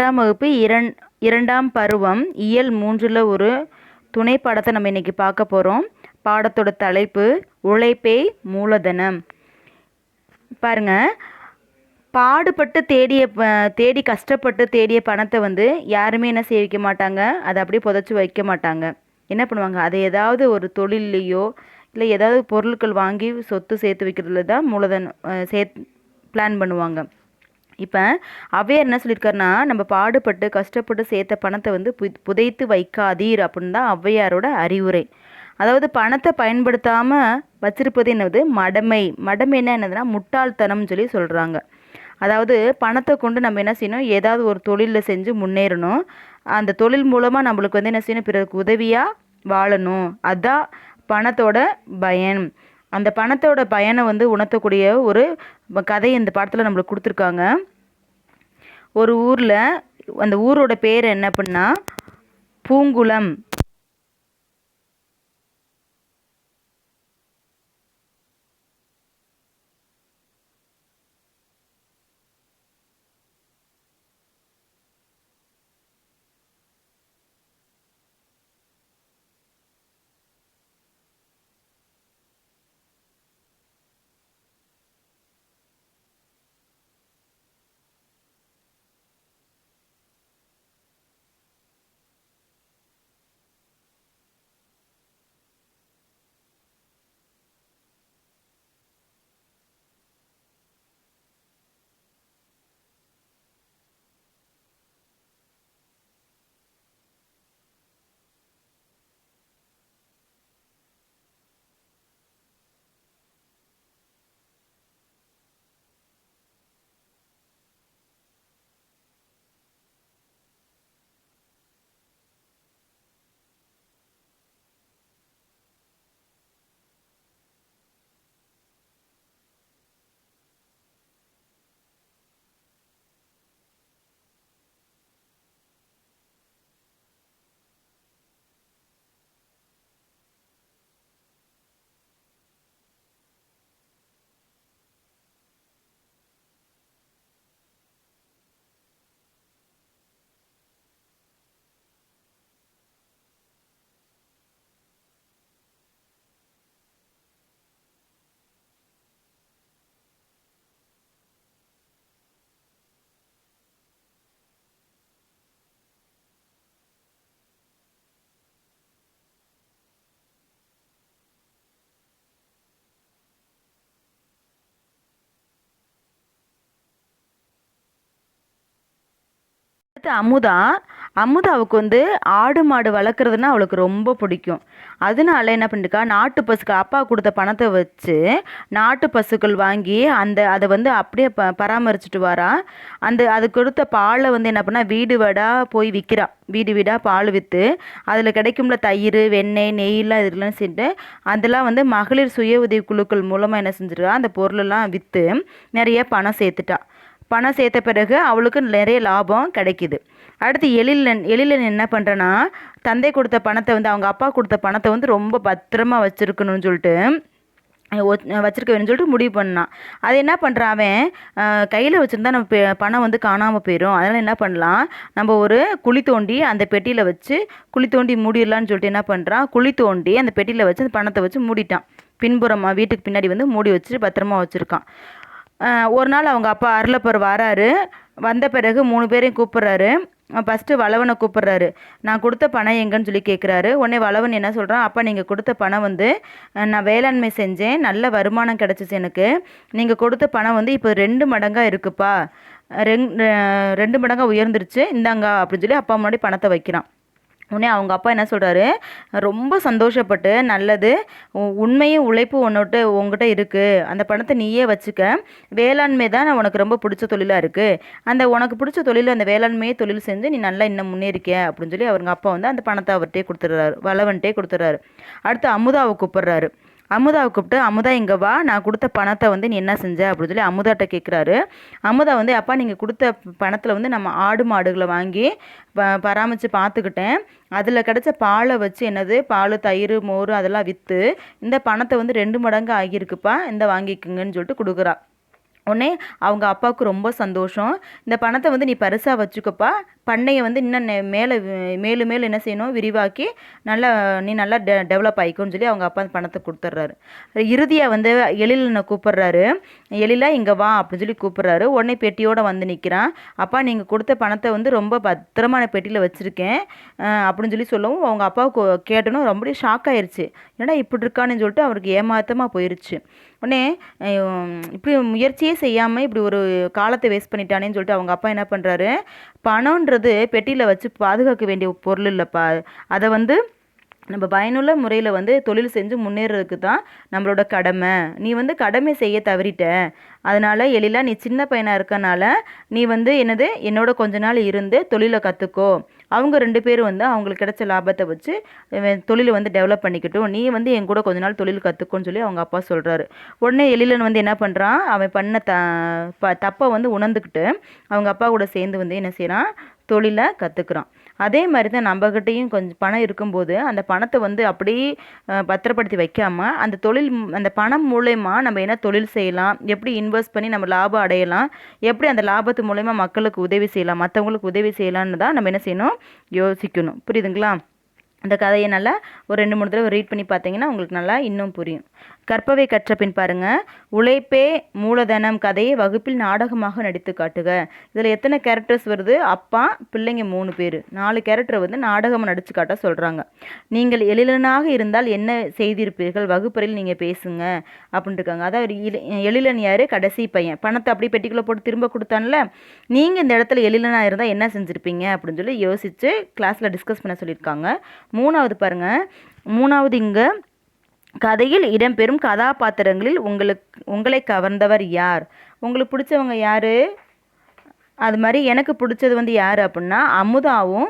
எட்டாம் வகுப்பு இரண் இரண்டாம் பருவம் இயல் மூன்றில் ஒரு துணை பாடத்தை நம்ம இன்றைக்கி பார்க்க போகிறோம் பாடத்தோட தலைப்பு உழைப்பே மூலதனம். பாருங்க பாடுபட்டு தேடிய தேடி கஷ்டப்பட்டு தேடிய பணத்தை வந்து யாருமே என்ன சேவிக்க மாட்டாங்க? அதை அப்படியே புதைச்சி வைக்க மாட்டாங்க. என்ன பண்ணுவாங்க? அதை ஏதாவது ஒரு தொழில்லையோ இல்லை ஏதாவது பொருட்கள் வாங்கி சொத்து சேர்த்து வைக்கிறதுல தான் மூலதனம் அஹ், சேத் பிளான் பண்ணுவாங்க. இப்போ அவையர் என்ன சொல்லியிருக்காருன்னா நம்ம பாடுபட்டு கஷ்டப்பட்டு சேர்த்த பணத்தை வந்து பு புதைத்து வைக்காதீர் அப்படின்னு தான் ஔவையாரோட அறிவுரை. அதாவது பணத்தை பயன்படுத்தாமல் வச்சிருப்பது என்னது? மடமை. மடமைன்னா என்னதுன்னா முட்டாள்தனம்னு சொல்லி சொல்கிறாங்க அதாவது பணத்தை கொண்டு நம்ம என்ன செய்யணும்? ஏதாவது ஒரு தொழிலில் செஞ்சு முன்னேறணும். அந்த தொழில் மூலமாக நம்மளுக்கு வந்து என்ன செய்யணும்? பிறருக்கு உதவியாக வாழணும். அதுதான் பணத்தோட பயன். அந்த பணத்தோட பயனை வந்து உணர்த்தக்கூடிய ஒரு கதை இந்த படத்தில் நம்மளுக்கு கொடுத்துருக்காங்க. ஒரு ஊரில் அந்த ஊரோட பேர் என்ன அப்படின்னா பூங்குளம். அடுத்து அமுதா. அமுதாவுக்கு வந்து ஆடு மாடு வளர்க்குறதுன்னா அவளுக்கு ரொம்ப பிடிக்கும். அதனால என்ன பண்ணிருக்கா? நாட்டு பசுக்கு அப்பா கொடுத்த பணத்தை வச்சு நாட்டு பசுக்கள் வாங்கி அந்த அதை வந்து அப்படியே ப பராமரிச்சுட்டு வரா. அந்த அது கொடுத்த பாலை வந்து என்ன பண்ணால் வீடு வீடாக போய் விற்கிறா வீடு வீடாக பால் விற்று அதில் கிடைக்கும்ல தயிர் வெண்ணெய் நெய்லாம் இதெல்லாம் செஞ்சு அதெல்லாம் வந்து மகளிர் சுய உதவி குழுக்கள் மூலமாக என்ன செஞ்சிருக்கா? அந்த பொருளெல்லாம் விற்று நிறைய பணம் சேர்த்துட்டா. பணம் சேர்த்த பிறகு அவளுக்கு நிறைய லாபம் கிடைக்குது. அடுத்து எழிலன் எழிலன் என்ன பண்ணுறேன்னா தந்தை கொடுத்த பணத்தை வந்து அவங்க அப்பா கொடுத்த பணத்தை வந்து ரொம்ப பத்திரமா வச்சுருக்கணும்னு சொல்லிட்டு ஒ- வச்சிருக்க வேணும்னு சொல்லிட்டு முடிவு பண்ணான். அது என்ன பண்ணுறான் அவன்? கையில் வச்சுருந்தா நம்ம பெ- பணம் வந்து காணாமல் போயிடும் அதனால் என்ன பண்ணலாம்? நம்ம ஒரு குழி தோண்டி அந்த பெட்டியில் வச்சு குழி தோண்டி மூடிடலான்னு சொல்லிட்டு என்ன பண்ணுறான் குழி தோண்டி அந்த பெட்டியில் வச்சு அந்த பணத்தை வச்சு மூடிட்டான். பின்புறமாக வீட்டுக்கு பின்னாடி வந்து மூடி வச்சுட்டு பத்திரமா வச்சுருக்கான். ஒரு நாள் அவங்க அப்பா அருளப்பர் வராரு. வந்த பிறகு மூணு பேரையும் கூப்பிட்றாரு. ஃபஸ்ட்டு வளவனை கூப்பிட்றாரு. நான் கொடுத்த பணம் எங்கன்னு சொல்லி கேட்குறாரு உடனே வளவன் என்ன சொல்கிறான் அப்பா நீங்கள் கொடுத்த பணம் வந்து நான் வேளாண்மை செஞ்சேன். நல்ல வருமானம் கிடச்சிச்சு எனக்கு. நீங்கள் கொடுத்த பணம் வந்து இப்போ ரெண்டு மடங்காக இருக்குப்பா. ரெங் ரெண்டு மடங்காக உயர்ந்துருச்சு. இந்தாங்க அப்படின்னு சொல்லி அப்பா முன்னாடி பணத்தை வைக்கிறான். உடனே அவங்க அப்பா என்ன சொல்கிறாரு ரொம்ப சந்தோஷப்பட்டு நல்லது. உ- உண்மையும் உழைப்பு ஒன்றுட்டு உங்ககிட்ட இருக்குது அந்த பணத்தை நீயே வச்சுக்க. வேளாண்மை தான் உனக்கு ரொம்ப பிடிச்ச தொழிலாக இருக்குது அந்த உனக்கு பிடிச்ச தொழில் அந்த வேளாண்மையே தொழில் செஞ்சு நீ நல்லா இன்னும் முன்னேறிக்க. அப்படின்னு சொல்லி அவங்க அப்பா வந்து அந்த பணத்தை அவர்கிட்டே கொடுத்துட்றாரு. வளவன்ட்டே கொடுத்துட்றாரு. அடுத்து அமுதாவை கூப்பிட்றாரு. அமுதாவை கூப்பிட்டு அமுதா இங்கே வா. நான் கொடுத்த பணத்தை வந்து நீ என்ன செஞ்ச? அப்படின்னு சொல்லி அமுதாட்ட கேட்குறாரு அமுதா வந்து அப்பா நீங்கள் கொடுத்த பணத்தில் வந்து நம்ம ஆடு மாடுகளை வாங்கி ப பராமரித்து பார்த்துக்கிட்டேன் அதில் கிடைச்ச பாலை வச்சு என்னது? பால் தயிர் மோர் அதெல்லாம் விற்று இந்த பணத்தை வந்து ரெண்டு மடங்கு ஆகியிருக்குப்பா. இந்த வாங்கிக்கோங்கன்னு சொல்லிட்டு கொடுக்குறா. உடனே அவங்க அப்பாவுக்கு ரொம்ப சந்தோஷம். இந்த பணத்தை வந்து நீ பரிசாக வச்சுக்கப்பா. பண்ணையை வந்து இன்னும் நெ- மேலே மேலும் மேலும் என்ன செய்யணும்? விரிவாக்கி நல்லா நீ நல்லா டெ டெவலப் ஆகிக்கும்னு சொல்லி அவங்க அப்பா பணத்தை கொடுத்துட்றாரு. இறுதியாக வந்து எழிலனை கூப்பிட்றாரு? எழிலா இங்கே வா அப்படின்னு சொல்லி கூப்பிட்றாரு. உடனே பெட்டியோடு வந்து நிற்கிறான் அப்பா நீங்கள் கொடுத்த பணத்தை வந்து ரொம்ப பத்திரமான பெட்டியில் வச்சுருக்கேன். அப்படின்னு சொல்லி சொல்லவும் அவங்க அப்பாவுக்கு கேட்டனும் ரொம்ப ஷாக் ஆயிடுச்சு என்னடா இப்படி இருக்கான்னு சொல்லிட்டு அவருக்கு ஏமாத்தமாக போயிருச்சு. உடனே இப்படி முயற்சியே செய்யாமல் இப்படி ஒரு காலத்தை வேஸ்ட் பண்ணிட்டானேன்னு சொல்லிட்டு அவங்க அப்பா என்ன பண்ணுறாரு பணம்ன்றது பெட்டியில் வச்சு பாதுகாக்க வேண்டிய பொருள் இல்லைப்பா. அதை வந்து நம்ம பயனுள்ள முறையில் வந்து தொழில் செஞ்சு முன்னேறதுக்கு தான் நம்மளோட கடமை. நீ வந்து கடமை செய்ய தவறிட்ட. அதனால் எழிலாக நீ சின்ன பையனாக இருக்கனால நீ வந்து என்னது என்னோட கொஞ்ச நாள் இருந்து தொழிலை கற்றுக்கோ அவங்க ரெண்டு பேரும் வந்து அவங்களுக்கு கிடைச்ச லாபத்தை வச்சு தொழிலை வந்து டெவலப் பண்ணிக்கிட்டும். நீ வந்து என் கூட கொஞ்ச நாள் தொழில் கற்றுக்கோன்னு சொல்லி அவங்க அப்பா சொல்கிறாரு உடனே எழிலன் வந்து என்ன பண்ணுறான் அவன் பண்ண த ப தப்பை வந்து உணர்ந்துக்கிட்டு அவங்க அப்பா கூட சேர்ந்து வந்து என்ன செய்கிறான் தொழிலை கற்றுக்குறோம் அதே மாதிரி தான் நம்மக்கிட்டேயும் கொஞ்சம் பணம் இருக்கும்போது அந்த பணத்தை வந்து அப்படியே பத்திரப்படுத்தி வைக்காமல் அந்த தொழில் அந்த பணம் மூலயமா நம்ம என்ன தொழில் செய்யலாம் எப்படி இன்வெஸ்ட் பண்ணி நம்ம லாபம் அடையலாம் எப்படி அந்த லாபத்து மூலயமா மக்களுக்கு உதவி செய்யலாம் மற்றவங்களுக்கு உதவி செய்யலாம்னு தான் நம்ம என்ன செய்யணும் யோசிக்கணும். புரியுதுங்களா? அந்த கதையை நல்லா ஒரு ரெண்டு மூணு தடவை ரீட் பண்ணி பார்த்தீங்கன்னா உங்களுக்கு நல்லா இன்னும் புரியும். கற்பவை கற்ற பின் பாருங்கள் உழைப்பே மூலதனம் கதையை வகுப்பில் நாடகமாக நடித்து காட்டுக. இதில் எத்தனை கேரக்டர்ஸ் வருது? அப்பா பிள்ளைங்க மூணு பேர். நாலு கேரக்டர் வந்து நாடகம் நடித்து காட்ட சொல்கிறாங்க நீங்கள் எழிலனாக இருந்தால் என்ன செய்திருப்பீர்கள்? வகுப்பறையில் நீங்கள் பேசுங்க அப்படின்ட்டு இருக்காங்க அதாவது எழிலன் யார்? கடைசி பையன். பணத்தை அப்படியே பெட்டிக்குள்ளே போட்டு திரும்ப கொடுத்தான்ல. நீங்கள் இந்த இடத்துல எழிலனாக இருந்தால் என்ன செஞ்சுருப்பீங்க அப்படின்னு சொல்லி யோசித்து கிளாஸில் டிஸ்கஸ் பண்ண சொல்லியிருக்காங்க. மூணாவது பாருங்கள் மூணாவது இங்கே கதையில் இடம்பெறும் கதாபாத்திரங்களில் உங்களுக்கு உங்களை கவர்ந்தவர் யார்? உங்களுக்கு பிடிச்சவங்க யார்? அது மாதிரி எனக்கு பிடிச்சது வந்து யார் அப்படின்னா அமுதாவும்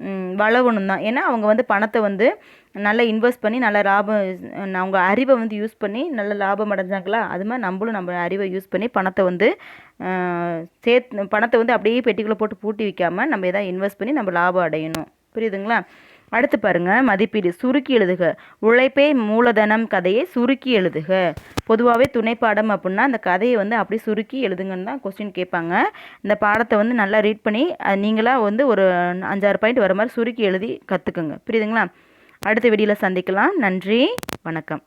ம், வளவனும் தான். ஏன்னா அவங்க வந்து பணத்தை வந்து நல்லா இன்வெஸ்ட் பண்ணி நல்ல லாபம் அவங்க அறிவை வந்து யூஸ் பண்ணி நல்ல லாபம் அடைஞ்சாங்களா? அது மாதிரி நம்மளும் நம்ம அறிவை யூஸ் பண்ணி பணத்தை வந்து சேர்த்து பணத்தை வந்து அப்படியே பெட்டிக்குள்ளே போட்டு பூட்டி வைக்காமல் நம்ம எதாவது இன்வெஸ்ட் பண்ணி நம்ம லாபம் அடையணும். புரியுதுங்களா? அடுத்து பாருங்க மதிப்பீடு சுருக்கி எழுதுக. உழைப்பே மூலதனம் கதையை சுருக்கி எழுதுக. பொதுவாகவே துணைப்பாடம் அப்படின்னா அந்த கதையை வந்து அப்படி சுருக்கி எழுதுங்கன்னு தான் கொஸ்டின் கேட்பாங்க. இந்த பாடத்தை வந்து நல்லா ரீட் பண்ணி நீங்களாக வந்து ஒரு அஞ்சாறு பாயிண்ட் வர மாதிரி சுருக்கி எழுதி கற்றுக்குங்க புரியுதுங்களா? அடுத்த வீடியோவில் சந்திக்கலாம். நன்றி. வணக்கம்.